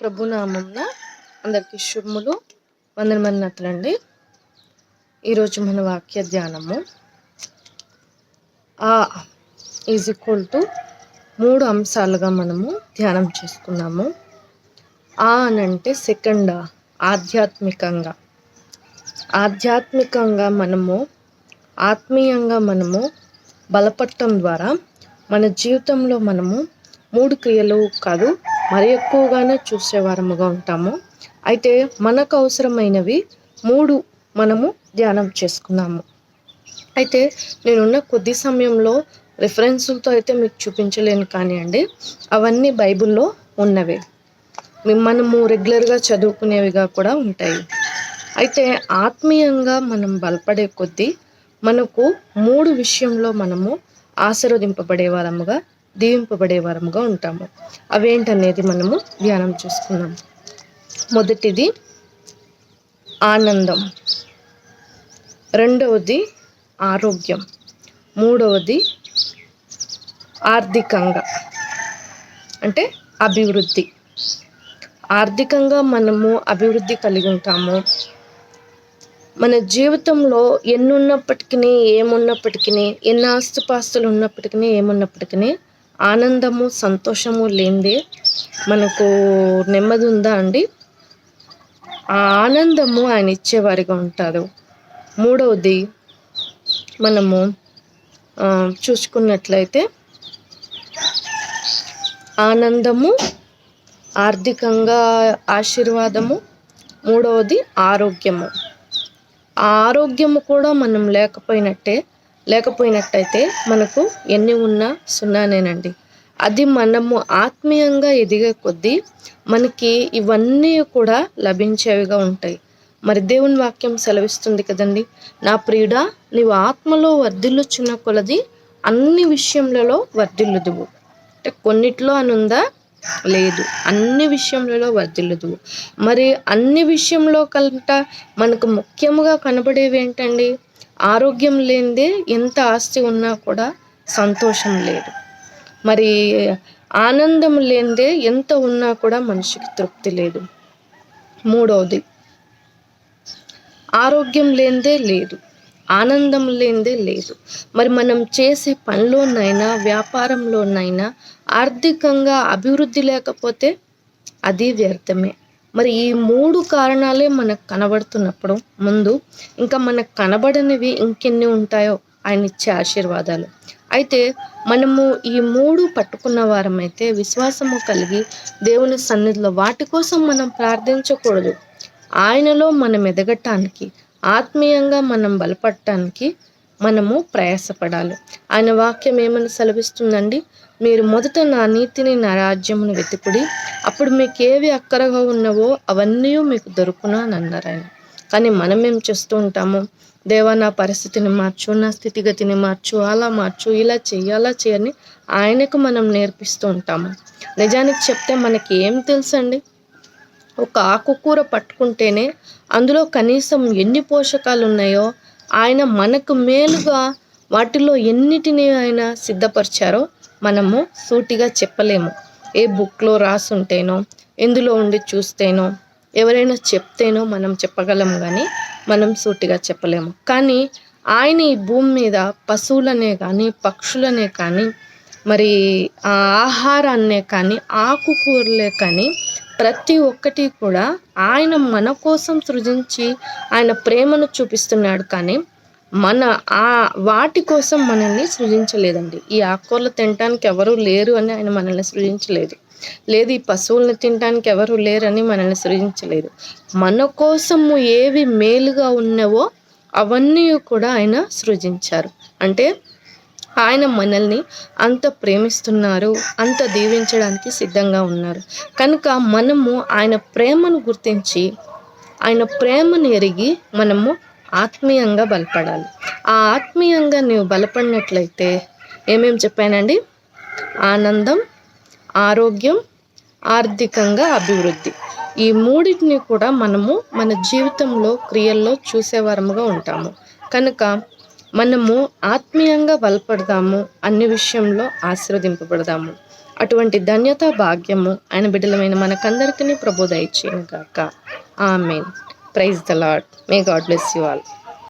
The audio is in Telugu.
ప్రభునామంన అందరికి శుభములు. వందనమన్నట్లండి. ఈరోజు మన వాక్య ధ్యానము. ఆ ఈజ్ ఈక్వల్ టు మూడు అంశాలుగా మనము ధ్యానం చేసుకున్నాము. ఆ అని అంటే సెకండ్ ఆధ్యాత్మికంగా. ఆధ్యాత్మికంగా మనము ఆత్మీయంగా మనము బలపడటం ద్వారా మన జీవితంలో మనము మూడు క్రియలు కాదు మరి ఎక్కువగానే చూసేవారముగా ఉంటాము. అయితే మనకు అవసరమైనవి మూడు మనము ధ్యానం చేసుకున్నాము. అయితే నేనున్న కొద్ది సమయంలో రిఫరెన్సులతో అయితే మీకు చూపించలేను కానివ్వండి. అవన్నీ బైబిల్లో ఉన్నవి. మనము రెగ్యులర్గా చదువుకునేవిగా కూడా ఉంటాయి. అయితే ఆత్మీయంగా మనం బలపడే కొద్దీ మనకు మూడు విషయంలో మనము ఆశీర్వదింపబడే వారముగా దీవింపబడే వారముగా ఉంటాము. అవేంటనేది మనము ధ్యానం చేసుకున్నాం మొదటిది ఆనందం. రెండవది ఆరోగ్యం. మూడవది ఆర్థికంగా అంటే అభివృద్ధి. ఆర్థికంగా మనము అభివృద్ధి కలిగి ఉంటాము. మన జీవితంలో ఎన్ని ఉన్నప్పటికీ ఏమున్నప్పటికీ ఎన్ని ఆస్తుపాస్తులు ఉన్నప్పటికీ ఏమున్నప్పటికీ ఆనందము సంతోషము లేనిదే మనకు నెమ్మది ఉందా అండి? ఆ ఆనందము ఆయన ఇచ్చేవారిగా ఉంటారు. మూడవది మనము చూసుకున్నట్లయితే ఆనందము ఆర్థికంగా ఆశీర్వాదము. మూడవది ఆరోగ్యము. ఆ ఆరోగ్యము కూడా మనం లేకపోయినట్టే లేకపోయినట్టయితే మనకు ఎన్ని ఉన్నా సున్నానేనండి. అది మనము ఆత్మీయంగా ఎదిగే కొద్దీ మనకి ఇవన్నీ కూడా లభించేవిగా ఉంటాయి. మరి దేవుని వాక్యం సెలవిస్తుంది కదండి. నా ప్రియుడ నీవు ఆత్మలో వర్ధిల్లుచున్న కొలది అన్ని విషయములలో వర్ధిల్లుదువు. అంటే కొన్నిట్లో అనుందా? లేదు. అన్ని విషయములలో వర్ధిల్లుదువు. మరి అన్ని విషయంలో కంట మనకు ముఖ్యముగా కనబడేవి ఏంటండి? ఆరోగ్యం లేనిదే ఎంత ఆస్తి ఉన్నా కూడా సంతోషం లేదు. మరి ఆనందం లేనిదే ఎంత ఉన్నా కూడా మనిషికి తృప్తి లేదు. మూడవది ఆరోగ్యం లేనిదే లేదు. ఆనందం లేనిదే లేదు. మరి మనం చేసే పనిలోనైనా వ్యాపారంలోనైనా ఆర్థికంగా అభివృద్ధి లేకపోతే అది వ్యర్థమే. మరి ఈ మూడు కారణాలే మనకు కనబడుతున్నప్పుడు ముందు ఇంకా మనకు కనబడనివి ఇంకెన్ని ఉంటాయో ఆయన ఇచ్చే ఆశీర్వాదాలు. అయితే మనము ఈ మూడు పట్టుకున్న వారమైతే విశ్వాసము కలిగి దేవుని సన్నిధిలో వాటి కోసం మనం ప్రార్థించకూడదు. ఆయనలో మనం ఎదగటానికి ఆత్మీయంగా మనం బలపడటానికి మనము ప్రయాసపడాలి. ఆయన వాక్యం ఏమని సెలవిస్తుందండి? మీరు మొదట నా నీతిని నా రాజ్యమును వెతుకుడి. అప్పుడు మీకు ఏవి అక్కరగా ఉన్నవో అవన్నీ మీకు దొరుకునా అని అన్నారు ఆయన కానీ మనం ఏం చేస్తూ ఉంటాము? దేవా నా పరిస్థితిని మార్చు నా స్థితిగతిని మార్చు అలా మార్చు ఇలా చేయాలా అలా చేయని ఆయనకు మనం నేర్పిస్తూ ఉంటాము. నిజానికి చెప్తే మనకి ఏం తెలుసండి? ఒక ఆకుకూర పట్టుకుంటేనే అందులో కనీసం ఎన్ని పోషకాలు ఉన్నాయో ఆయన మనకు మేలుగా వాటిలో ఎన్నిటిని ఆయన సిద్ధపరిచారో మనము సూటిగా చెప్పలేము. ఏ బుక్లో రాసుంటేనో ఎందులో ఉండి చూస్తేనో ఎవరైనా చెప్తేనో మనం చెప్పగలం కానీ మనం సూటిగా చెప్పలేము. కానీ ఆయన ఈ భూమి మీద పశువులనే కానీ పక్షులనే కానీ మరి ఆహారాన్నే కానీ ఆకుకూరలే కానీ ప్రతి ఒక్కటి కూడా ఆయన మన కోసం సృజించి ఆయన ప్రేమను చూపిస్తున్నాడు కానీ మన ఆ వాటి కోసం మనల్ని సృజించలేదండి. ఈ ఆకుకూరలు తినడానికి ఎవరు లేరు అని ఆయన మనల్ని సృజించలేదు. లేదు ఈ పశువులను తినడానికి ఎవరు లేరని మనల్ని సృజించలేదు. మన కోసము ఏవి మేలుగా ఉన్నవో అవన్నీ కూడా ఆయన సృజించారు. అంటే ఆయన మనల్ని అంత ప్రేమిస్తున్నారు అంత దీవించడానికి సిద్ధంగా ఉన్నారు. కనుక మనము ఆయన ప్రేమను గుర్తించి ఆయన ప్రేమను ఎరిగి మనము ఆత్మీయంగా బలపడాలి. ఆ ఆత్మీయంగా నీవు బలపడినట్లయితే ఏమేమి చెప్పానండి? ఆనందం ఆరోగ్యం ఆర్థికంగా అభివృద్ధి. ఈ మూడింటిని కూడా మనము మన జీవితంలో క్రియల్లో చూసేవారముగా ఉంటాము. కనుక మనము ఆత్మీయంగా బలపడదాము అన్ని విషయంలో ఆశీర్వదింపబడదాము అటువంటి ధన్యత భాగ్యము ఆయన బిడ్డలమైన మనకందరికీ ప్రబోధ దయచేయను గాక. Amen. Praise the Lord may God bless you all.